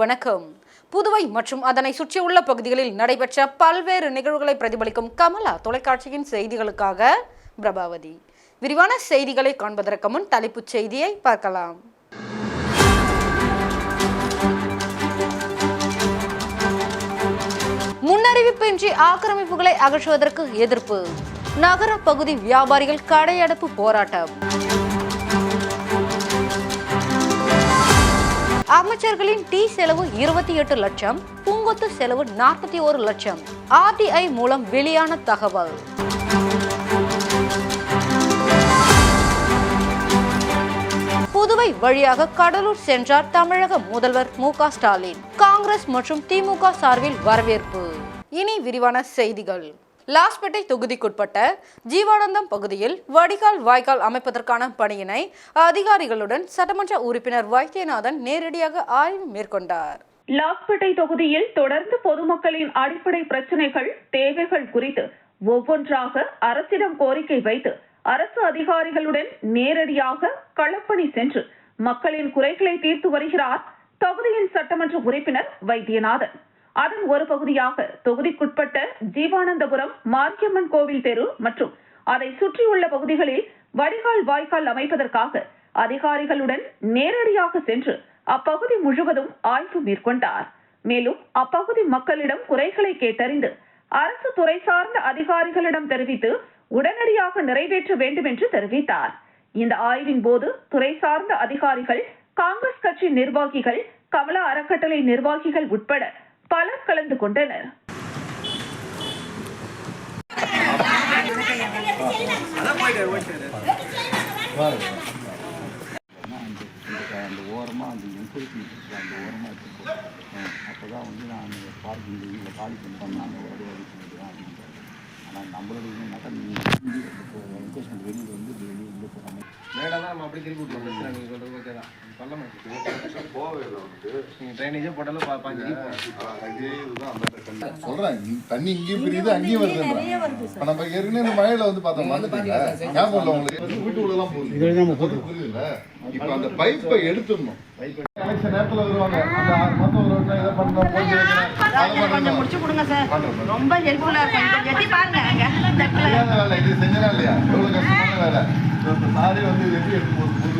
வணக்கம். புதுவை மற்றும் அதனை சுற்றியுள்ள பகுதிகளில் நடைபெற்ற பல்வேறு நிகழ்வுகளை பிரதிபலிக்கும் கமலா தொலைக்காட்சியின் செய்திகளுக்காக பிரபாவதி. விரிவான செய்திகளை காண்பதற்கு முன் தலைப்புச் செய்தியை பார்க்கலாம். முன்னறிவிப்பின்றி ஆக்கிரமிப்புகளை அகற்றுவதற்கு எதிர்ப்பு. நகர பகுதி வியாபாரிகள் கடையடைப்பு போராட்டம். அமைச்சர்களின் டி செலவு இருபத்தி எட்டு லட்சம் பூங்கொத்து செலவு நாற்பத்தி ஒரு லட்சம். ஆர்டிஐ மூலம் வெளியான தகவல். புதுவை வழியாக கடலூர் சென்றார் தமிழக முதல்வர் மு ஸ்டாலின். காங்கிரஸ் மற்றும் திமுக சார்பில் வரவேற்பு. இனி விரிவான செய்திகள். லாஸ்பேட்டை தொகுதிக்குட்பட்ட ஜீவானந்தம் பகுதியில் வடிகால் வாய்க்கால் அமைப்பதற்கான பணியினை அதிகாரிகளுடன் சட்டமன்ற உறுப்பினர் வைத்தியநாதன் நேரடியாக ஆய்வு மேற்கொண்டார். லாஸ்பேட்டை தொகுதியில் தொடர்ந்து பொதுமக்களின் அடிப்படை பிரச்சனைகள் தேவைகள் குறித்து ஒவ்வொன்றாக அரசிடம் கோரிக்கை வைத்து அரசு அதிகாரிகளுடன் நேரடியாக களப்பணி சென்று மக்களின் குறைகளை தீர்த்து வருகிறார் தொகுதியின் சட்டமன்ற உறுப்பினர் வைத்தியநாதன். அதன் ஒரு பகுதியாக தொகுதிக்குட்பட்ட ஜீவானந்தபுரம் மாரியம்மன் கோவில் தெரு மற்றும் அதை சுற்றியுள்ள பகுதிகளில் வடிகால் வாய்க்கால் அமைப்பதற்காக அதிகாரிகளுடன் நேரடியாக சென்று அப்பகுதி முழுவதும் ஆய்வு மேற்கொண்டார். மேலும் அப்பகுதி மக்களிடம் குறைகளை கேட்டறிந்து அரசு துறை சார்ந்த அதிகாரிகளிடம் தெரிவித்து உடனடியாக நிறைவேற்ற வேண்டும் என்று தெரிவித்தார். இந்த ஆய்வின் போது துறை சார்ந்த அதிகாரிகள் காங்கிரஸ் கட்சி நிர்வாகிகள் கமலா அறக்கட்டளை நிர்வாகிகள் உட்பட பலர் கலந்து கொண்டனர். அந்த ஓரமாக அந்த என்கரேஜ்மெண்ட் அந்த ஓரமாக எடுத்து அப்போ தான் வந்து நான் பார்க்கிங் இதில் காலி பண்ணி பண்ணாங்க ஒரு வழி பண்ணிட்டு தான் ஆனால் வெளியில் வந்து வெளியே உள்ள போகாமல் மேடம் நம்ம அப்படி திருப்பி விட்டுருவோம். நீங்கள் சொல்கிறது ஓகே தான். சொல்ல மாட்டேன் போவே இல்லை வந்து நீங்கள் ட்ரைனேஜே போட்டாலும் பாஞ்சு இதுதான் அந்த தண்ணி இங்கேயும் பிரியுது அங்கேயும் வருது இப்ப நம்ம ஏற்கனவே இந்த மழையில வந்து பார்த்தோம் வந்துட்டீங்க ஞாபகம் இல்லை உங்களுக்கு? வீட்டு உள்ள எல்லாம் போகுது புரியுதுல்ல? இப்ப அந்த பைப்பை எடுத்துடணும். எலெக்ஷன் நேரத்துல வருவாங்க. அந்த ஆறு மாசம் ஒரு இதை பண்ணணும் போய் முடிச்சு கொடுங்க சார். ரொம்ப இருக்கும். எட்டி பாருங்க இது இல்லையா? கஷ்டமான வேலை. சாரே வந்து எப்படி போட்டு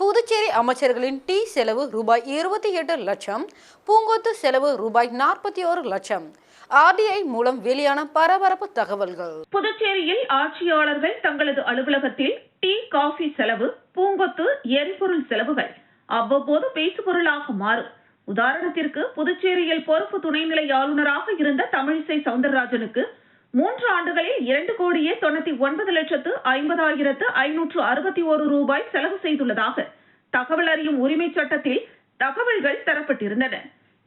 புதுச்சேரி அமைச்சர்களின் டீ செலவு ரூபாய் இருபத்தி எட்டு லட்சம் பூங்கொத்து செலவு ரூபாய் நாற்பத்தி ஒரு லட்சம். ஆர்டிஐ மூலம் வெளியான பரபரப்பு தகவல்கள். புதுச்சேரியில் ஆட்சியாளர்கள் தங்களது அலுவலகத்தில் டீ காஃபி செலவு பூங்கொத்து எரிபொருள் செலவுகள் அவ்வப்போது பேசுபொருளாக மாறும். உதாரணத்திற்கு புதுச்சேரியில் பொறுப்பு துணைநிலை ஆளுநராக இருந்த தமிழிசை சவுந்தரராஜனுக்கு மூன்று ஆண்டுகளில் இரண்டு கோடியே தொண்ணூத்தி ஒன்பது லட்சத்து ஐம்பதாயிரத்து ஐநூற்று அறுபத்தி ஒரு ரூபாய் செலவு செய்துள்ளதாக தகவல் அறியும் உரிமை சட்டத்தில் தகவல்கள் தரப்பட்டிருந்தன.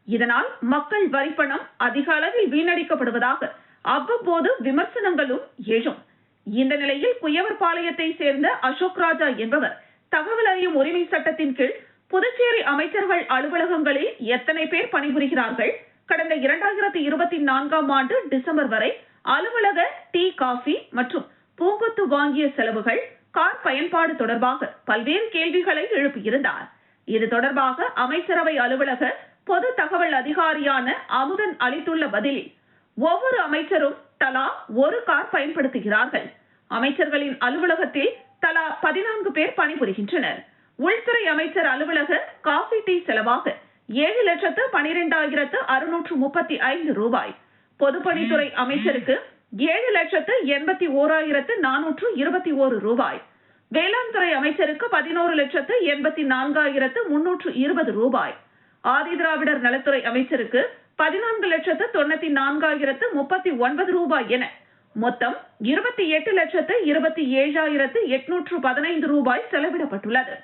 இதனால் மக்கள் வரிப்பணம் அதிக அளவில் வீணடிக்கப்படுவதாக அவ்வப்போது விமர்சனங்களும் எழும். இந்த நிலையில் குயவர்பாளையத்தை சேர்ந்த அசோக் ராஜா என்பவர் தகவல் அறியும் உரிமை சட்டத்தின் கீழ் புதுச்சேரி அமைச்சர்கள் அலுவலகங்களில் எத்தனை பேர் பணிபுரிகிறார்கள்? கடந்த இரண்டாயிரத்தி இருபத்தி நான்காம் ஆண்டு டிசம்பர் வரை அலுவலக டீ காஃபி மற்றும் பூங்கொத்து வாங்கிய செலவுகள் கார் பயன்பாடு தொடர்பாக பல்வேறு கேள்விகளை எழுப்பியிருந்தார். இது தொடர்பாக அமைச்சரவை அலுவலக பொது தகவல் அதிகாரியான அமுதன் அளித்துள்ள பதிலில் ஒவ்வொரு அமைச்சரும் தலா ஒரு கார் பயன்படுத்துகிறார்கள். அமைச்சர்களின் அலுவலகத்தில் தலா பதினான்கு பேர் பணிபுரிகின்றனர். உள்துறை அமைச்சர் அலுவலக காஃபி டீ செலவாக ஏழு லட்சத்து பனிரெண்டாயிரத்து அறுநூற்று முப்பத்தி ஐந்து ரூபாய். பொதுப்பணித்துறை அமைச்சருக்கு ஏழு லட்சத்து எண்பத்தி ஓராயிரத்து நானூற்று இருபத்தி ஓரு ரூபாய். வேளாண் துறை அமைச்சருக்கு பதினோரு லட்சத்து எண்பத்தி நான்காயிரத்து முன்னூற்று இருபது ரூபாய். ஆதிதிராவிடர் நலத்துறை அமைச்சருக்கு பதினான்கு லட்சத்து தொண்ணூத்தி நான்காயிரத்து முப்பத்தி ஒன்பது ரூபாய் என மொத்தம் இருபத்தி எட்டு லட்சத்து இருபத்தி ஏழாயிரத்து எட்நூற்று பதினைந்து ரூபாய் செலவிடப்பட்டுள்ளது.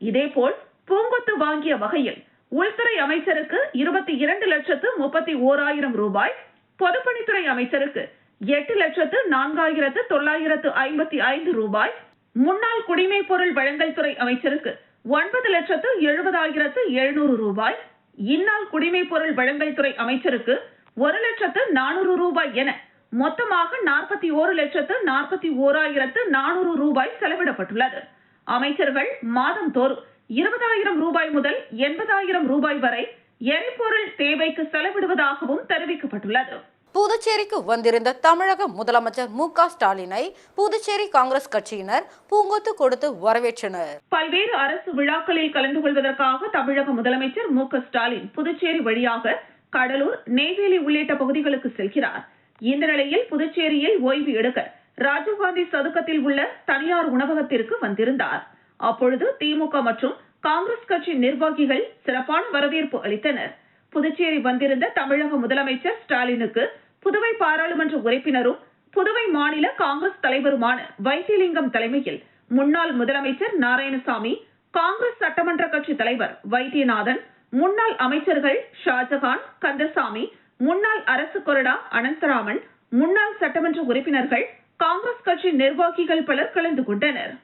இதேபோல் பூங்கொத்து வாங்கிய வகையில் உள்துறை அமைச்சருக்கு இருபத்தி இரண்டு லட்சத்து முப்பத்தி ஓராயிரம் ரூபாய் பொதுப்பணித்துறை அமைச்சருக்கு எட்டு லட்சத்து நான்காயிரத்து தொள்ளாயிரத்து ஐம்பத்தி ஐந்து ரூபாய் முன்னாள் குடிமை பொருள் வழங்கல் துறை அமைச்சருக்கு ஒன்பது லட்சத்து எழுபதாயிரத்து எழுநூறு ரூபாய் இந்நாள் குடிமை பொருள் வழங்கல் துறை அமைச்சருக்கு ஒரு லட்சத்து நானூறு ரூபாய் என மொத்தமாக நாற்பத்தி ஓரு லட்சத்து நாற்பத்தி ஓராயிரத்து நானூறு ரூபாய் செலவிடப்பட்டுள்ளது. அமைச்சர்கள் மாதம் தோறும் இருபதாயிரம் ரூபாய் முதல் எண்பதாயிரம் ரூபாய் வரை எரிபொருள் தேவைக்கு செலவிடுவதாகவும் தெரிவிக்கப்பட்டுள்ளது. புதுச்சேரிக்கு வந்திருந்த தமிழக முதலமைச்சர் மு க ஸ்டாலினை புதுச்சேரி காங்கிரஸ் கட்சியினர் பூங்கொத்து கொடுத்து வரவேற்றனர். பல்வேறு அரசு விழாக்களில் கலந்து கொள்வதற்காக தமிழக முதலமைச்சர் மு க ஸ்டாலின் புதுச்சேரி வழியாக கடலூர் நெய்வேலி உள்ளிட்ட பகுதிகளுக்கு செல்கிறார். இந்த நிலையில் புதுச்சேரியில் ஓய்வு எடுக்க ராஜீவ்காந்தி சதுக்கத்தில் உள்ள தனியார் உணவகத்திற்கு வந்திருந்தார். அப்பொழுது திமுக மற்றும் காங்கிரஸ் கட்சி நிர்வாகிகள் சிறப்பான வரவேற்பு அளித்தனர். புதுச்சேரி வந்திருந்த தமிழக முதலமைச்சர் ஸ்டாலினுக்கு புதுவை பாராளுமன்ற உறுப்பினரும் புதுவை மாநில காங்கிரஸ் தலைவருமான வைத்திலிங்கம் தலைமையில் முன்னாள் முதலமைச்சர் நாராயணசாமி காங்கிரஸ் சட்டமன்ற கட்சி தலைவர் வைத்தியநாதன் முன்னாள் அமைச்சர்கள் ஷாஜகான் கந்தசாமி முன்னாள் அரசு கொறடா அனந்தராமன் முன்னாள் சட்டமன்ற உறுப்பினர்கள் காங்கிரஸ் கட்சி நிர்வாகிகள் பலர் கலந்து கொண்டனர்.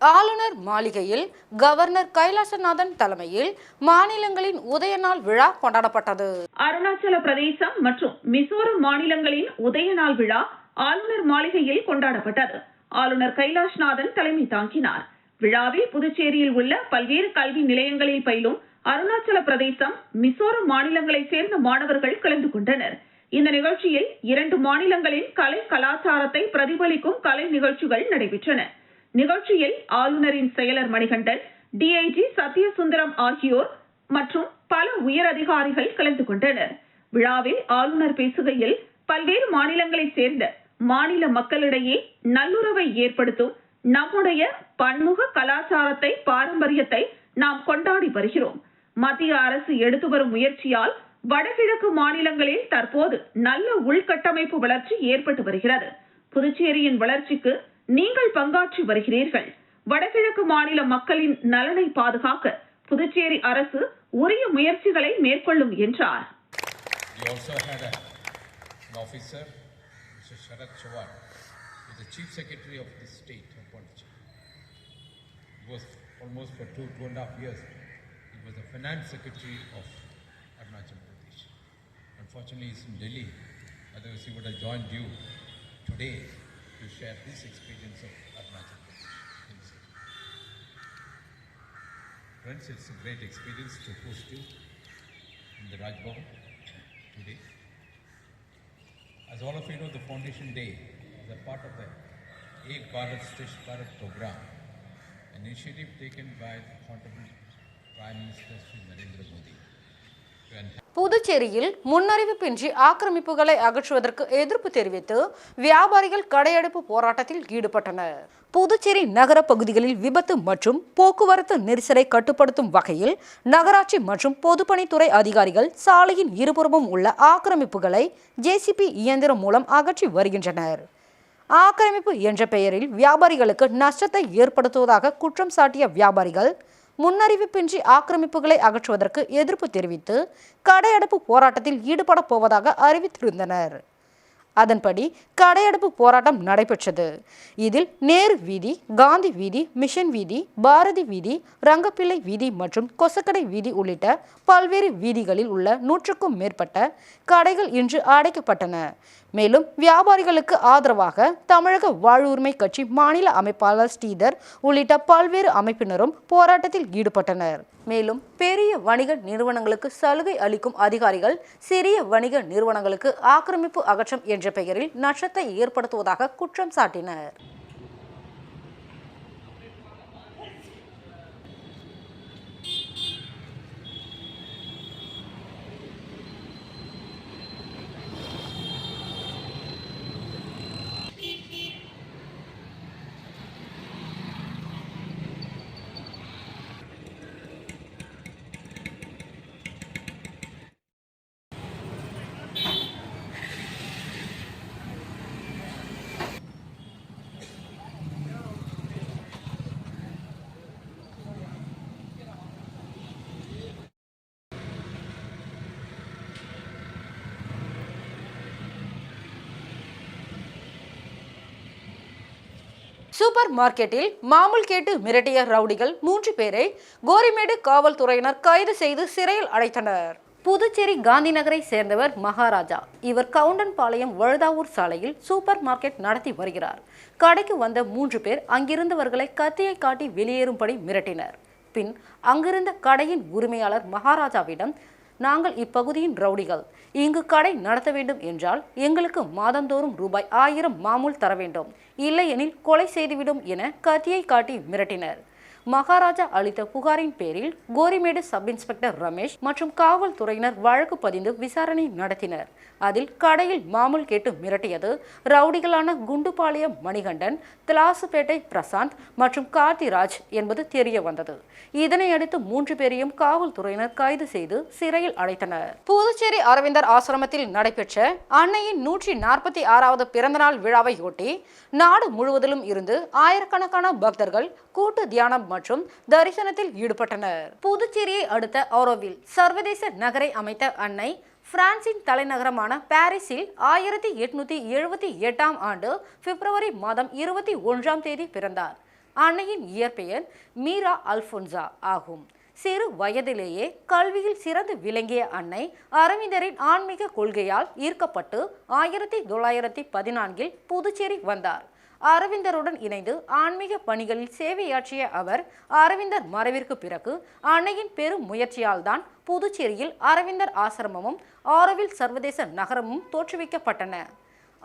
ஆளுநர் மாளிகையில் கவர்னர் கைலாசநாதன் தலைமையில் மாநிலங்களின் உதய நாள் விழா கொண்டாடப்பட்டது. அருணாச்சல பிரதேசம் மற்றும் மிசோரம் மாநிலங்களின் உதய நாள் விழா ஆளுநர் மாளிகையில் கொண்டாடப்பட்டது. ஆளுநர் கைலாஷ்நாதன் தலைமை தாங்கினார். விழாவில் புதுச்சேரியில் உள்ள பல்வேறு கல்வி நிலையங்களில் பயிலும் அருணாச்சல பிரதேசம் மிசோரம் மாநிலங்களைச் சேர்ந்த மாணவர்கள் கலந்து கொண்டனர். இந்த நிகழ்ச்சியில் இரண்டு மாநிலங்களின் கலை கலாச்சாரத்தை பிரதிபலிக்கும் கலை நிகழ்ச்சிகள் நடைபெற்றன. நிகழ்ச்சியில் ஆளுநரின் செயலர் மணிகண்டன் டிஐஜி சத்யசுந்தரம் ஆகியோர் மற்றும் பல உயர் அதிகாரிகள் கலந்து கொண்டனர். விழாவில் ஆளுநர் பேசுகையில் பல்வேறு மாநிலங்களைச் சேர்ந்த மாநில மக்களிடையே நல்லுறவை ஏற்படுத்தும் நம்முடைய பன்முக கலாச்சாரத்தை பாரம்பரியத்தை நாம் கொண்டாடி வருகிறோம். மத்திய அரசு எடுத்து வரும் முயற்சியால் வடகிழக்கு மாநிலங்களில் தற்போது நல்ல உள்கட்டமைப்பு வளர்ச்சி ஏற்பட்டு வருகிறது. புதுச்சேரியின் வளர்ச்சிக்கு நீங்கள் பங்காற்றி வருகிறீர்கள் வடகிழக்கு மாநில மக்களின் நலனை பாதுகாக்க புதுச்சேரி அரசு உரிய முயற்சிகளை மேற்கொள்ளும் என்றார் the Chief Secretary of the state of Pondicherry. He was almost for two, two and a half years. He was the Finance Secretary of Arunachal Pradesh. Unfortunately, he's in Delhi. Otherwise, he would have joined you today to share this experience of Arunachal Pradesh. Friends, it's a great experience to host you in the Raj Bhavan today. As all of you know, the Foundation Day is a part of the Ek Bharat Shresh Bharat program, an initiative taken by the Honorable Prime Minister Sri Narendra Modi to enhance புதுச்சேரியில் முன்னறிவிப்பின்றி ஆக்கிரமிப்புகளை அகற்றுவதற்கு எதிர்ப்பு தெரிவித்து வியாபாரிகள் கடையடைப்பு போராட்டத்தில் ஈடுபட்டனர். புதுச்சேரி நகர பகுதிகளில் விபத்து மற்றும் போக்குவரத்து நெரிசலை கட்டுப்படுத்தும் வகையில் நகராட்சி மற்றும் பொதுப்பணித்துறை அதிகாரிகள் சாலையின் இருபுறமும் உள்ள ஆக்கிரமிப்புகளை ஜேசிபி இயந்திரம் மூலம் அகற்றி வருகின்றனர். ஆக்கிரமிப்பு என்ற பெயரில் வியாபாரிகளுக்கு நஷ்டத்தை ஏற்படுத்துவதாக குற்றம் சாட்டிய வியாபாரிகள் முன்னறிவிப்பின்றி ஆக்கிரமிப்புகளை அகற்றுவதற்கு எதிர்ப்பு தெரிவித்து கடையடைப்பு போராட்டத்தில் ஈடுபடப் போவதாக அறிவித்திருந்தனர். அதன்படி கடையடைப்பு போராட்டம் நடைபெற்றது. இதில் நேரு வீதி காந்தி வீதி மிஷன் வீதி பாரதி வீதி ரங்கப்பிள்ளை வீதி மற்றும் கொசக்கடை வீதி உள்ளிட்ட பல்வேறு வீதிகளில் உள்ள நூற்றுக்கும் மேற்பட்ட கடைகள் இன்று அடைக்கப்பட்டன. மேலும் வியாபாரிகளுக்கு ஆதரவாக தமிழக வாழ்வுரிமை கட்சி மாநில அமைப்பாளர் ஸ்ரீதர் உள்ளிட்ட பல்வேறு அமைப்பினரும் போராட்டத்தில் ஈடுபட்டனர். மேலும் பெரிய வணிக நிறுவனங்களுக்கு சலுகை அளிக்கும் அதிகாரிகள் சிறிய வணிக நிறுவனங்களுக்கு ஆக்கிரமிப்பு அகற்றம் என்ற பெயரில் நஷ்டத்தை ஏற்படுத்துவதாக குற்றம் சாட்டினர். சூப்பர் மார்க்கெட்டில் மாமூல் கேட்டு மிரட்டிய ரவுடிகள் மூன்று பேரை கோரிமேடு காவல்துறையினர் கைது செய்து சிறையில் அடைத்தனர். புதுச்சேரி காந்தி நகரை சேர்ந்தவர் மகாராஜா. இவர் கவுண்டன்பாளையம் வழுதாவூர் சாலையில் சூப்பர் மார்க்கெட் நடத்தி வருகிறார். கடைக்கு வந்த மூன்று பேர் அங்கிருந்தவர்களை கத்தியை காட்டி வெளியேறும்படி மிரட்டினர். பின் அங்கிருந்த கடையின் உரிமையாளர் மகாராஜாவிடம் நாங்கள் இப்பகுதியின் ரவுடிகள். இங்கு கடை நடத்த வேண்டும் என்றால் எங்களுக்கு மாதந்தோறும் ரூபாய் ஆயிரம் மாமூல் தர வேண்டும். இல்லையெனில் கொலை செய்துவிடும் என கத்தியை காட்டி மிரட்டினர். மகாராஜா அளித்த புகாரின் பேரில் கோரிமேடு சப் இன்ஸ்பெக்டர் ரமேஷ் மற்றும் காவல்துறையினர் வழக்கு பதிந்து விசாரணை நடத்தினர். அதில் கடையில் மாமூல் கேட்டு மிரட்டியது ரவுடிகளான குண்டுபாளையம் மணிகண்டன் திலாசுப்பேட்டை பிரசாந்த் மற்றும் கார்த்திராஜ் என்பது தெரிய வந்தது. இதனையடுத்து மூன்று பேரையும் காவல்துறையினர் கைது செய்து சிறையில் அடைத்தனர். புதுச்சேரி அரவிந்தர் ஆசிரமத்தில் நடைபெற்ற அன்னையின் நூற்றி நாற்பத்தி ஆறாவது பிறந்தநாள் விழாவையொட்டி நாடு முழுவதிலும் இருந்து ஆயிரக்கணக்கான பக்தர்கள் கூட்டு தியானம் மற்றும் தரிசனத்தில் ஈடுபட்டனர். புதுச்சேரியை அடுத்த ஆரோவில் சர்வதேச நகரை அமைத்த அன்னை பிரான்சின் தலைநகரமான பாரிஸில் ஆயிரத்தி எட்நூத்தி எழுபத்தி எட்டாம் ஆண்டு பிப்ரவரி மாதம் இருபத்தி ஒன்றாம் தேதி பிறந்தார். அன்னையின் இயற்பெயர் மீரா அல்போன்சா ஆகும். சிறு வயதிலேயே கல்வியில் சிறந்து விளங்கிய அன்னை அரவிந்தரின் ஆன்மீக கொள்கையால் ஈர்க்கப்பட்டு ஆயிரத்தி தொள்ளாயிரத்தி பதினான்கில் புதுச்சேரி வந்தார். அரவிந்தருடன் இணைந்து ஆன்மீக பணிகளில் சேவையாற்றிய அவர் அரவிந்தர் மறைவிற்கு பிறகு அன்னையின் பெரும் முயற்சியால் தான் புதுச்சேரியில் அரவிந்தர் ஆசிரமமும் ஆரோவில் சர்வதேச நகரமும் தோற்றுவிக்கப்பட்டன.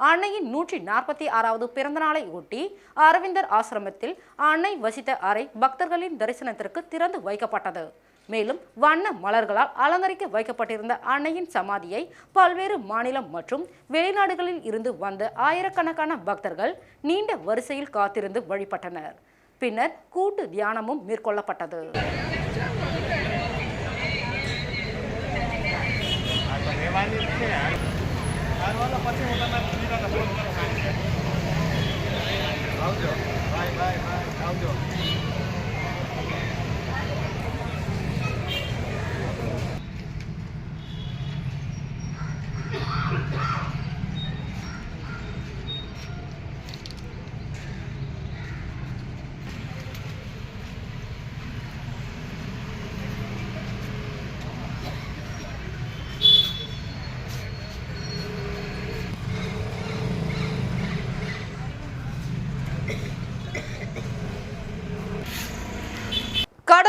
அன்னையின் நூற்றி நாற்பத்தி ஆறாவது பிறந்தநாளை ஒட்டி அரவிந்தர் ஆசிரமத்தில் அன்னை வசித்த அறை பக்தர்களின் தரிசனத்திற்கு திறந்து வைக்கப்பட்டது. மேலும் வண்ண மலர்களால் அலங்கரிக்க வைக்கப்பட்டிருந்த அன்னையின் சமாதியை பல்வேறு மாநிலம் மற்றும் வெளிநாடுகளில் இருந்து வந்த ஆயிரக்கணக்கான பக்தர்கள் நீண்ட வரிசையில் காத்திருந்து வழிபட்டனர். பின்னர் கூட்டு தியானமும் மேற்கொள்ளப்பட்டது. લેવાની છે. પછી હું તમને સુવિધાને ફોન કરું. આવજો. બાય બાય બાય આવજો.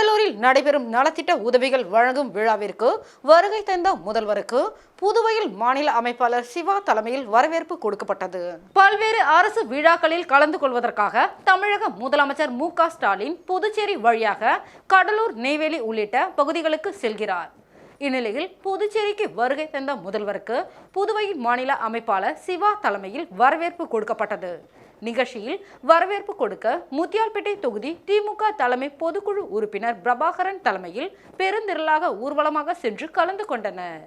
கடலூரில் நடைபெறும் நலத்திட்ட உதவிகள் வழங்கும் விழாவிற்கு வருகை தந்த முதல்வருக்கு புதுவையில் மாநில அமைப்பாளர் சிவா தலைமையில் வரவேற்பு கொடுக்கப்பட்டது. பல்வேறு அரசு விழாக்களில் கலந்து கொள்வதற்காக தமிழக முதலமைச்சர் மு க ஸ்டாலின் புதுச்சேரி வழியாக கடலூர் நெய்வேலி உள்ளிட்ட பகுதிகளுக்கு செல்கிறார். இந்நிலையில் புதுச்சேரிக்கு வருகை தந்த முதல்வருக்கு புதுவையின் மாநில அமைப்பாளர் சிவா தலைமையில் வரவேற்பு கொடுக்கப்பட்டது. நிகழ்ச்சியில் வரவேற்பு கொடுக்க முத்தியால்பேட்டை தொகுதி திமுக தலைமை பொதுக்குழு உறுப்பினர் பிரபாகரன் தலைமையில் பெருந்திரளாக ஊர்வலமாக சென்று கலந்து கொண்டனர்.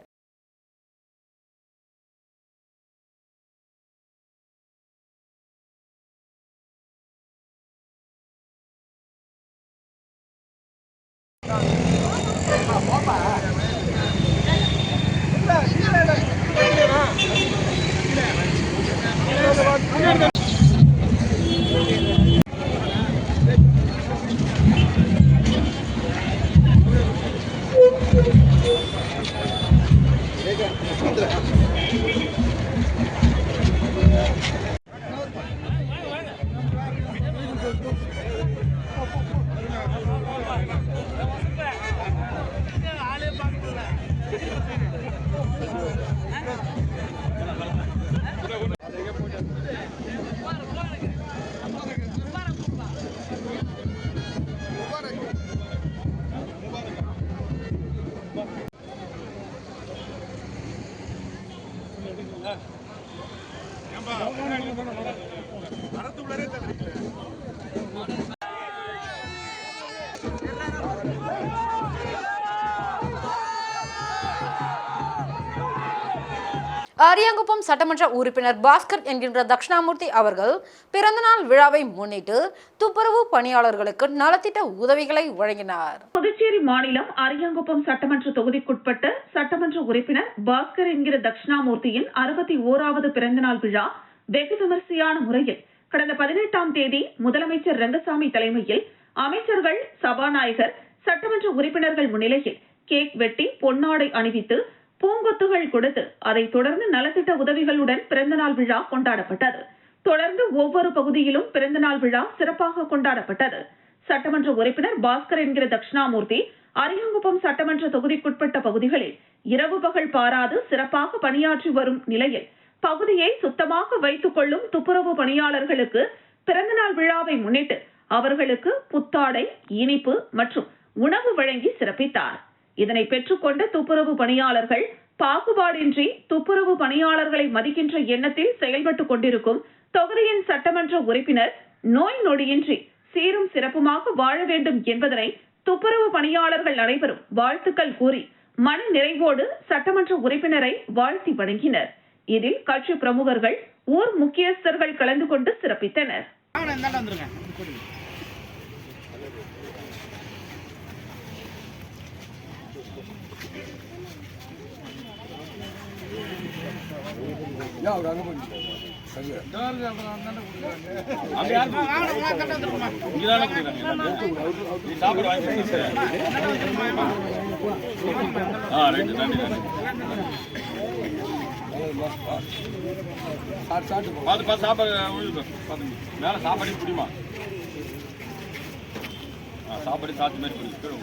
அரியாங்குப்பம் சட்டமன்ற உறுப்பினர் பாஸ்கர் என்கின்ற தட்சிணாமூர்த்தி அவர்கள் பிறந்தநாள் விழாவை முன்னிட்டு துப்புரவு பணியாளர்களுக்கு நலத்திட்ட உதவிகளை வழங்கினார். புதுச்சேரி மாநிலம் அரியாங்குப்பம் சட்டமன்ற தொகுதிக்குட்பட்ட சட்டமன்ற உறுப்பினர் பாஸ்கர் என்கிற தட்சிணாமூர்த்தியின் அறுபத்தி ஓராவது பிறந்தநாள் விழா வெகு விமரிசையான முறையில் கடந்த பதினெட்டாம் தேதி முதலமைச்சர் ரங்கசாமி தலைமையில் அமைச்சர்கள் சபாநாயகர் சட்டமன்ற உறுப்பினர்கள் முன்னிலையில் கேக் வெட்டி பொன்னாடை அணிவித்து பூங்கொத்துகள் கொடுத்து அதைத் தொடர்ந்து நலத்திட்ட உதவிகளுடன் பிறந்தநாள் விழா கொண்டாடப்பட்டது. தொடர்ந்து ஒவ்வொரு பகுதியிலும் பிறந்தநாள் விழா சிறப்பாக கொண்டாடப்பட்டது. சட்டமன்ற உறுப்பினர் பாஸ்கர் என்கிற தட்சிணாமூர்த்தி அரியாங்குப்பம் சட்டமன்ற தொகுதிக்குட்பட்ட பகுதிகளில் இரவு பகல் பாராது சிறப்பாக பணியாற்றி வரும் நிலையில் பகுதியை சுத்தமாக வைத்துக் கொள்ளும் துப்புரவு பணியாளர்களுக்கு பிறந்தநாள் விழாவை முன்னிட்டு அவர்களுக்கு புத்தாடை இனிப்பு மற்றும் உணவு வழங்கி சிறப்பித்தார். இதனை பெற்றுக்கொண்ட துப்புரவு பணியாளர்கள் பாகுபாடின்றி துப்புரவு பணியாளர்களை மதிக்கின்ற எண்ணத்தில் செயல்பட்டுக் கொண்டிருக்கும் தொகுதியின் சட்டமன்ற உறுப்பினர் நோய் நொடியின்றி சீரும் சிறப்புமாக வாழ வேண்டும் என்பதனை துப்புரவு பணியாளர்கள் அனைவரும் வாழ்த்துக்கள் கூறி மன நிறைவோடு சட்டமன்ற உறுப்பினரை வாழ்த்தி வணங்கினர். இதில் கட்சி பிரமுகர்கள் ஊர் முக்கியஸ்தர்கள் கலந்து கொண்டு சிறப்பித்தனர். பார்த்து பார்த்து சாப்பாடு மேலே சாப்பாடு பிடிமா ஆ சாப்பாடு சாத்து மாதிரி பிடிக்கும்.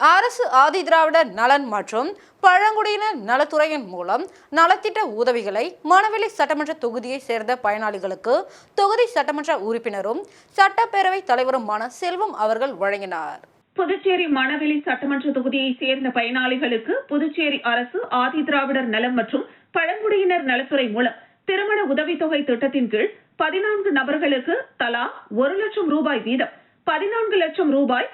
அரசு ஆதிதிராவிடர் நலன் மற்றும் பழங்குடியினர் நலத்துறையின் மூலம் நலத்திட்ட உதவிகளை மணவெளி சட்டமன்ற தொகுதியை சேர்ந்த பயனாளிகளுக்கு தொகுதி சட்டமன்ற உறுப்பினரும் சட்டப்பேரவை தலைவருமான செல்வம் அவர்கள் வழங்கினார். புதுச்சேரி மணவெளி சட்டமன்ற தொகுதியை சேர்ந்த பயனாளிகளுக்கு புதுச்சேரி அரசு ஆதிதிராவிடர் நலம் மற்றும் பழங்குடியினர் நலத்துறை மூலம் திருமண உதவித்தொகை திட்டத்தின் கீழ் பதினான்கு நபர்களுக்கு தலா ஒரு லட்சம் ரூபாய் வீதம் பதினான்கு லட்சம் ரூபாய்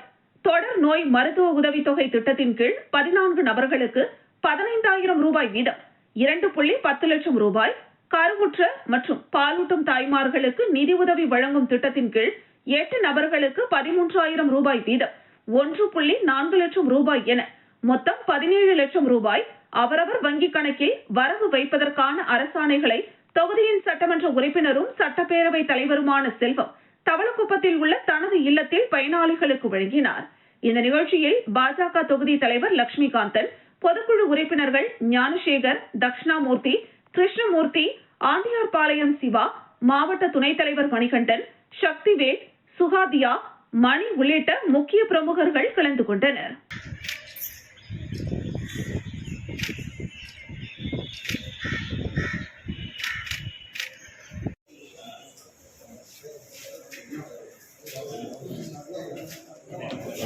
தொடர் நோய் மருத்துவ உதவித்தொகை திட்டத்தின் கீழ் பதினான்கு நபர்களுக்கு பதினைந்தாயிரம் ரூபாய் வீதம். இரண்டு புள்ளி பத்து லட்சம் ரூபாய் கருவுற்ற மற்றும் பாலூட்டும் தாய்மார்களுக்கு நிதி உதவி வழங்கும் திட்டத்தின் கீழ் எட்டு நபர்களுக்கு பதிமூன்றாயிரம் ரூபாய் வீதம். ஒன்று புள்ளி நான்கு லட்சம் ரூபாய் என மொத்தம் பதினேழு லட்சம் ரூபாய் அவரவர் வங்கிக் கணக்கில் வரவு வைப்பதற்கான அரசாணைகளை தொகுதியின் சட்டமன்ற உறுப்பினரும் சட்டப்பேரவை தலைவருமான செல்வம் தவளக்குப்பத்தில் உள்ள தனது இல்லத்தில் பயனாளிகளுக்கு வழங்கினார். இந்த நிகழ்ச்சியில் பாஜக தொகுதி தலைவர் லட்சுமிகாந்தன் பொதுக்குழு உறுப்பினர்கள் ஞானசேகர் தக்ஷணாமூர்த்தி கிருஷ்ணமூர்த்தி ஆண்டியார்பாளையம் சிவா மாவட்ட துணைத் தலைவர் மணிகண்டன் சக்திவேல் சுகாதியா மணி உள்ளிட்ட முக்கிய பிரமுகர்கள் கலந்து கொண்டனர்.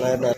கோ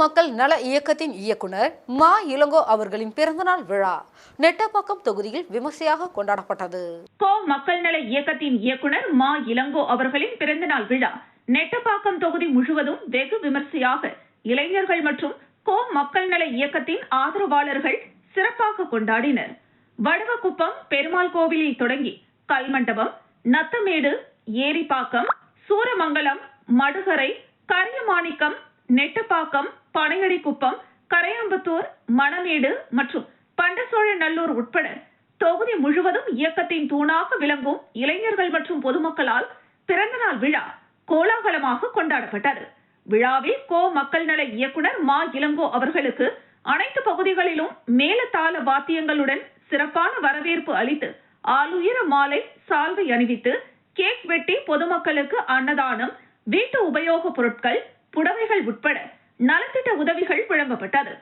மக்கள் நல இயக்கத்தின் இயக்குனர் மா இளங்கோ அவர்களின் பிறந்தநாள் விழா நெட்டப்பாக்கம் தொகுதியில் விமர்சையாக கொண்டாடப்பட்டது. கோ மக்கள் நல இயக்கத்தின் இயக்குனர் மா இளங்கோ அவர்களின் பிறந்தநாள் விழா நெட்டப்பாக்கம் தொகுதி முழுவதும் வெகு விமர்சையாக இளைஞர்கள் மற்றும் கோ மக்கள் நல இயக்கத்தின் ஆதரவாளர்கள் சிறப்பாக கொண்டாடினர். வடுவக்குப்பம் பெருமாள் கோவிலில் தொடங்கி கல்மண்டபம் நத்தமேடு ஏரிப்பாக்கம் சூரமங்கலம் மடுகரை கரியமாணிக்கம் நெட்டப்பாக்கம் பனையடிக்குப்பம் கரையாம்பத்தூர் மணமேடு மற்றும் பண்டசோழ நல்லூர் உட்பட தொகுதி முழுவதும் இயக்கத்தின் தூணாக விளங்கும் இளைஞர்கள் மற்றும் பொதுமக்களால் பிறந்தநாள் விழா கோலாகலமாக கொண்டாடப்பட்டது. விழாவில் கோ மக்கள் நல இயக்குனர் மா இளங்கோ அவர்களுக்கு அனைத்து பகுதிகளிலும் மேலதாள வாத்தியங்களுடன் சிறப்பான வரவேற்பு அளித்து ஆளுயர மாலை சால்வை அணிவித்து கேக் வெட்டி பொதுமக்களுக்கு அன்னதானம் வீட்டு உபயோகப் பொருட்கள் புடவைகள் உட்பட நலத்திட்ட உதவிகள் வழங்கப்பட்டது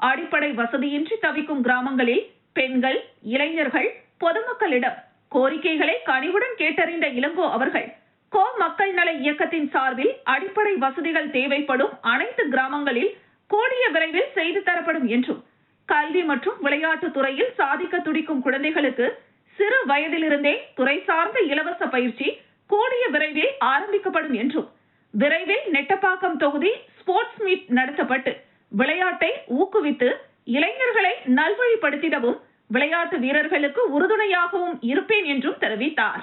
அடிப்படை வசதியின்றி தவிக்கும் கிராமங்களில் பெண்கள் இளைஞர்கள் பொதுமக்களிடம் கோரிக்கைகளை கனிவுடன் கேட்டறிந்த இளங்கோ அவர்கள் கோ மக்கள் நல இயக்கத்தின் சார்பில் அடிப்படை வசதிகள் தேவைப்படும் அனைத்து கிராமங்களில் கூடிய விரைவில் செய்து தரப்படும் என்றும் கல்வி மற்றும் விளையாட்டு துறையில் சாதிக்க துடிக்கும் குழந்தைகளுக்கு சிறு வயதிலிருந்தே துறை சார்ந்த இலவச பயிற்சி கூடிய விரைவில் ஆரம்பிக்கப்படும் என்றும் விரைவில் நெட்டப்பாக்கம் தொகுதி ஸ்போர்ட்ஸ் மீட் நடத்தப்பட்டு விளையாட்டை ஊக்குவித்து இளைஞர்களை நல்வழிப்படுத்திடவும் விளையாட்டு வீரர்களுக்கு உறுதுணையாகவும் இருப்பேன் என்றும் தெரிவித்தார்.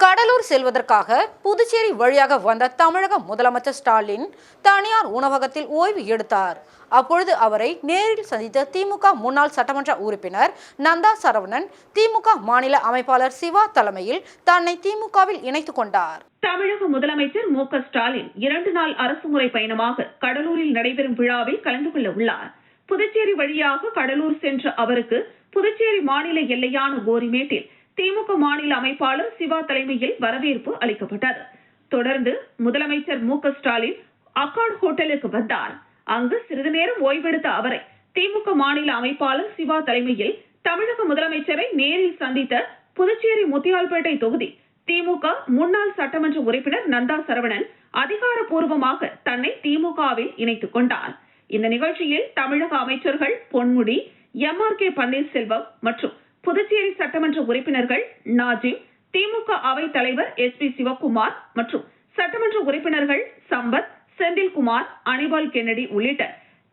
கடலூர் செல்வதற்காக புதுச்சேரி வழியாக வந்த தமிழக முதலமைச்சர் ஸ்டாலின் தனியார் உணவகத்தில் ஓய்வு எடுத்தார். அப்பொழுது அவரை நேரில் சந்தித்த திமுக முன்னாள் சட்டமன்ற உறுப்பினர் நந்தா சரவணன் திமுக மாநில அமைப்பாளர் சிவா தலைமையில் தன்னை திமுகவில் இணைத்துக் கொண்டார். தமிழக முதலமைச்சர் மு க ஸ்டாலின் இரண்டு நாள் அரசுமுறை பயணமாக கடலூரில் நடைபெறும் விழாவில் கலந்து கொள்ள உள்ளார். புதுச்சேரி வழியாக கடலூர் சென்ற அவருக்கு புதுச்சேரி மாநில எல்லையான கோரிமேட்டில் திமுக மாநில அமைப்பாளர் சிவா தலைமையில் வரவேற்பு அளிக்கப்பட்டது. தொடர்ந்து முதலமைச்சர் மு ஸ்டாலின் அக்காட் ஹோட்டலுக்கு வந்தார். அங்கு சிறிது நேரம் ஓய்வெடுத்த அவரை திமுக மாநில அமைப்பாளர் சிவா தலைமையில் தமிழக முதலமைச்சரை நேரில் சந்தித்த புதுச்சேரி முத்தியால்பேட்டை தொகுதி திமுக முன்னாள் சட்டமன்ற உறுப்பினர் நந்தா சரவணன் அதிகாரப்பூர்வமாக தன்னை திமுகவில் இணைத்துக் கொண்டார். இந்த நிகழ்ச்சியில் தமிழக அமைச்சர்கள் Ponmudi M R K Panneerselvam மற்றும் புதுச்சேரி சட்டமன்ற உறுப்பினர்கள் நாஜிம் திமுக அவைத் தலைவர் எஸ் பி சிவக்குமார் மற்றும் சட்டமன்ற உறுப்பினர்கள் சம்பத் செந்தில்குமார் அனிபால் கென்னடி உள்ளிட்ட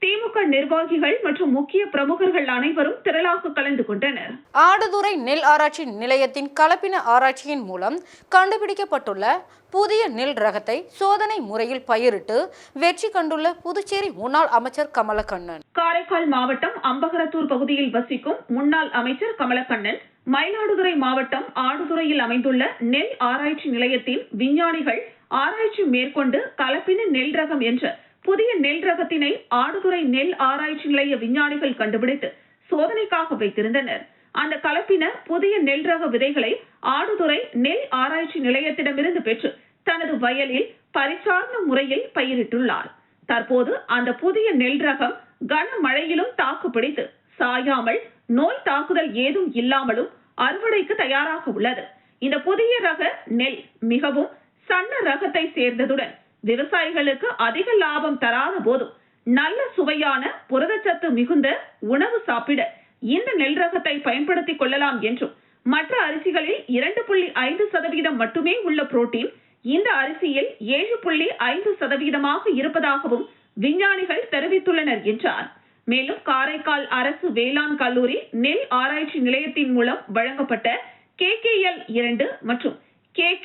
திமுக நிர்வாகிகள் மற்றும் முக்கிய பிரமுகர்கள் அனைவரும் திரளாக கலந்து கொண்டனர். ஆடுதுறை நெல் ஆராய்ச்சி நிலையத்தின் கலப்பின ஆராய்ச்சியின் மூலம் கண்டுபிடிக்கப்பட்டுள்ள புதிய நெல் ரகத்தை சோதனை முறையில் பயிரிட்டு வெற்றி கண்டுள்ள புதுச்சேரி முன்னாள் அமைச்சர் கமலக்கண்ணன். காரைக்கால் மாவட்டம் அம்பகரத்தூர் பகுதியில் வசிக்கும் முன்னாள் அமைச்சர் கமலக்கண்ணன் மயிலாடுதுறை மாவட்டம் ஆடுதுறையில் அமைந்துள்ள நெல் ஆராய்ச்சி நிலையத்தின் விஞ்ஞானிகள் ஆராய்ச்சி மேற்கொண்டு கலப்பின நெல் ரகம் என்ற புதிய நெல் ரகத்தினை ஆடுதுறை நெல் ஆராய்ச்சி நிலைய விஞ்ஞானிகள் கண்டுபிடித்து சோதனைக்காக வைத்திருந்தனர். அந்த கலப்பின புதிய நெல் ரக விதைகளை ஆடுதுறை நெல் ஆராய்ச்சி நிலையத்திடமிருந்து பெற்று தனது வயலில் பரிசார்ந்த முறையில் பயிரிட்டுள்ளார். தற்போது அந்த புதிய நெல் ரகம் கனமழையிலும் தாக்கு பிடித்து சாயாமல் நோய் தாக்குதல் ஏதும் இல்லாமலும் அறுவடைக்கு தயாராக உள்ளது. இந்த புதிய ரக நெல் மிகவும் சன்ன ரகத்தை சேர்ந்ததுடன் விவசாயிகளுக்கு அதிக லாபம் தராத போதும் நல்ல சுவையான புரதச்சத்து மிகுந்த உணவு சாப்பிட இந்த நெல் ரகத்தை பயன்படுத்திக் கொள்ளலாம் என்றும் மற்ற அரிசிகளில் இரண்டு புள்ளி ஐந்து சதவீதம் மட்டுமே உள்ள புரோட்டீன் இந்த அரிசியில் ஏழு புள்ளி ஐந்து சதவீதமாக இருப்பதாகவும் விஞ்ஞானிகள் தெரிவித்துள்ளனர் என்றார். மேலும் காரைக்கால் அரசு வேளாண் கல்லூரி நெல் ஆராய்ச்சி நிலையத்தின் மூலம் வழங்கப்பட்ட கே இரண்டு மற்றும் கே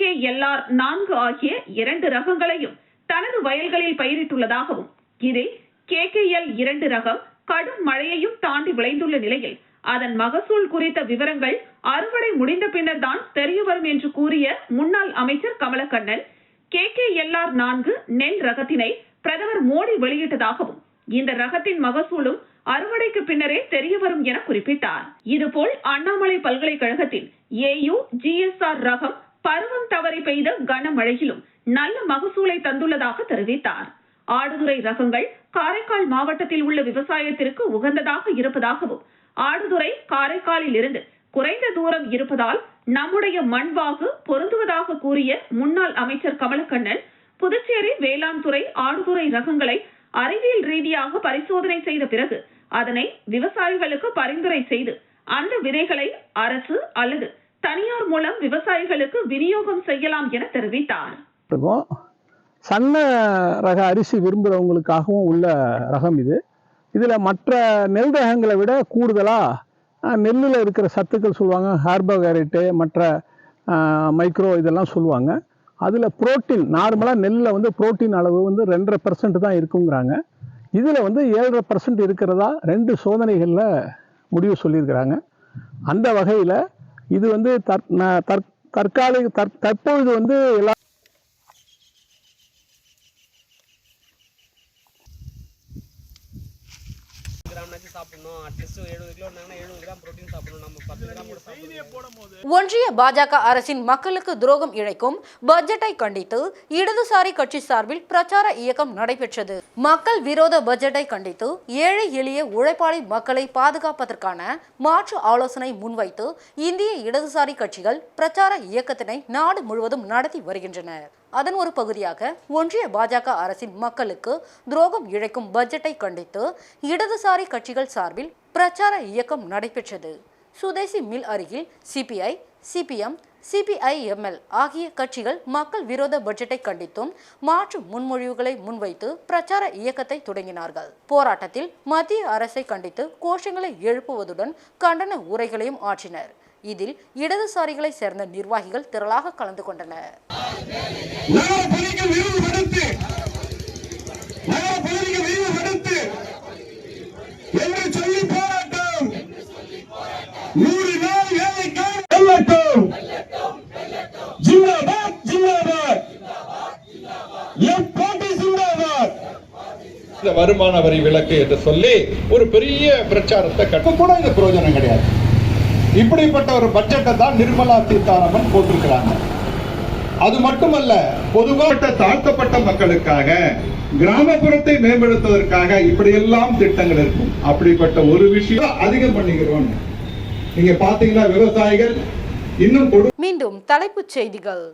நான்கு ஆகிய இரண்டு ரகங்களையும் தனது வயல்களில் பயிரிட்டுள்ளதாகவும் இதில் கே கே எல் இரண்டு ரகம் கடும் மழையையும் தாண்டி விளைந்துள்ள நிலையில் அதன் மகசூல் குறித்த விவரங்கள் அறுவடை முடிந்த பின்னர் தான் தெரிய வரும் என்று கூறிய முன்னாள் அமைச்சர் Kamalakannan K K L R நான்கு நெல் ரகத்தினை பிரதமர் மோடி வெளியிட்டதாகவும் இந்த ரகத்தின் மகசூலும் அறுவடைக்கு பின்னரே தெரிய வரும் என குறிப்பிட்டார். இதுபோல் அண்ணாமலை பல்கலைக்கழகத்தின் ஏயு ஜிஎஸ்ஆர் ரகம் பருவம் தவறி பெய்த கனமழையிலும் நல்ல மகசூலை தந்துள்ளதாக தெரிவித்தார். ஆடுதுறை ரகங்கள் காரைக்கால் மாவட்டத்தில் உள்ள விவசாயத்திற்கு உகந்ததாக இருப்பதாகவும் ஆடுதுறை காரைக்காலில் இருந்து குறைந்த தூரம் இருப்பதால் நம்முடைய மண்வாகு பொருந்துவதாக கூறிய முன்னாள் அமைச்சர் கமலக்கண்ணன் புதுச்சேரி வேளாண் துறை ஆடுதுறை ரகங்களை அறிவியல் ரீதியாக பரிசோதனை செய்த பிறகு அதனை விவசாயிகளுக்கு பரிந்துரை செய்து அந்த விதைகளை அரசு அல்லது தனியார் மூலம் விவசாயிகளுக்கு விநியோகம் செய்யலாம் என தெரிவித்தார். இருக்கும் சன்ன ரக அரிசி விரும்புகிறவங்களுக்காகவும் உள்ள ரகம் இது. இதில் மற்ற நெல் ரகங்களை விட கூடுதலாக நெல்லில் இருக்கிற சத்துக்கள் சொல்லுவாங்க. கார்போஹைட்ரேட்டு மற்ற மைக்ரோ இதெல்லாம் சொல்லுவாங்க. அதில் புரோட்டீன் நார்மலாக நெல்லில் வந்து புரோட்டீன் அளவு வந்து ரெண்டரை பர்சன்ட் தான் இருக்குங்கிறாங்க. இதில் வந்து ஏழரை பர்சன்ட் இருக்கிறதா ரெண்டு சோதனைகளில் முடிவு சொல்லியிருக்கிறாங்க. அந்த வகையில் இது வந்து தற் தற் தற்காலிக தற் தற்பொழுது வந்து எல்லா ஒன்றிய பாஜக அரசின் மக்களுக்கு துரோகம் இழைக்கும் பட்ஜெட்டை கண்டித்து இடதுசாரி கட்சி சார்பில் பிரச்சார இயக்கம் நடைபெற்றது. மக்கள் விரோத பட்ஜெட்டை கண்டித்து ஏழை எளிய உழைப்பாளி மக்களை பாதுகாப்பதற்கான மாற்று ஆலோசனை முன்வைத்து இந்திய இடதுசாரி கட்சிகள் பிரச்சார இயக்கத்தினை நாடு முழுவதும் நடத்தி வருகின்றனர். அதன் ஒரு பகுதியாக ஒன்றிய பாஜக அரசின் மக்களுக்கு துரோகம் இழைக்கும் பட்ஜெட்டை கண்டித்து இடதுசாரி கட்சிகள் சார்பில் பிரச்சார இயக்கம் நடைபெற்றது. சுதேசி மில் அருகில் சிபிஐ சிபிஎம் சிபிஐஎம்எல் ஆகிய கட்சிகள் மக்கள் விரோத பட்ஜெட்டை கண்டித்தும் மாற்று முன்மொழிவுகளை முன்வைத்து பிரச்சார இயக்கத்தை தொடங்கினார்கள். போராட்டத்தில் மத்திய அரசை கண்டித்து கோஷங்களை எழுப்புவதுடன் கண்டன உரைகளையும் ஆற்றினர். இதில் இடதுசாரிகளை சேர்ந்த நிர்வாகிகள் திரளாக கலந்து கொண்டனர். இந்த வருமான வரி விலக்கு என்று சொல்லி ஒரு பெரிய பிரச்சாரத்தை கட்ட கூட இது பிரயோஜனம் கிடையாது. இப்படிப்பட்ட ஒரு பட்ஜெட்டை தான் நிர்மலா சீதாராமன் போட்டிருக்கிறாங்க. அது மட்டுமல்ல பொதுவாக தாழ்த்தப்பட்ட மக்களுக்காக கிராமப்புறத்தை மேம்படுத்துவதற்காக இப்படியெல்லாம் திட்டங்கள் இருக்கும். அப்படிப்பட்ட ஒரு விஷயம் அதிகம் பண்ணிக்கிறோம். நீங்க பாத்தீங்கன்னா விவசாயிகள்? இன்னும் கொடு மீண்டும் தலைப்புச் செய்திகள்.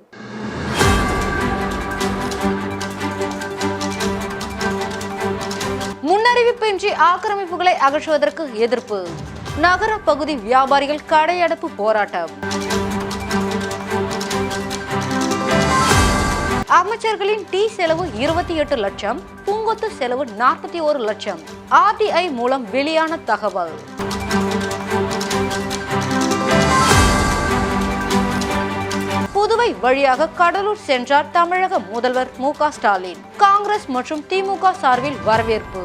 முன்னறிவிப்பின்றி ஆக்கிரமிப்புகளை அகற்றுவதற்கு எதிர்ப்பு. நகர பகுதி வியாபாரிகள் கடையடைப்பு போராட்டம். அமைச்சர்களின் டி செலவு இருபத்தி எட்டு லட்சம் பூங்கொத்து செலவு நாற்பத்தி ஒரு லட்சம். ஆர்டிஐ மூலம் வெளியான தகவல். புதுவை வழியாக கடலூர் சென்றார் தமிழக முதல்வர் மு க ஸ்டாலின். காங்கிரஸ் மற்றும் திமுக சார்பில் வரவேற்பு.